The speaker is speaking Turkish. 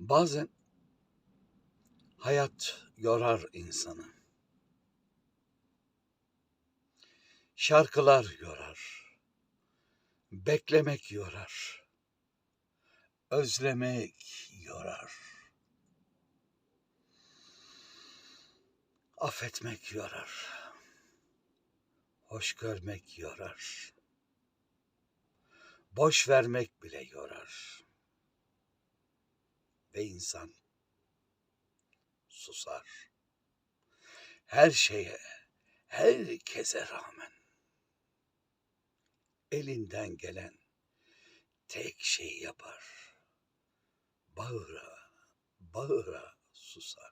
Bazen hayat yorar insanı. Şarkılar yorar. Beklemek yorar. Özlemek yorar. Affetmek yorar. Hoş görmek yorar. Boş vermek bile yorar. Ve insan susar. Her şeye, herkese rağmen elinden gelen tek şeyi yapar. Bağıra, bağıra susar.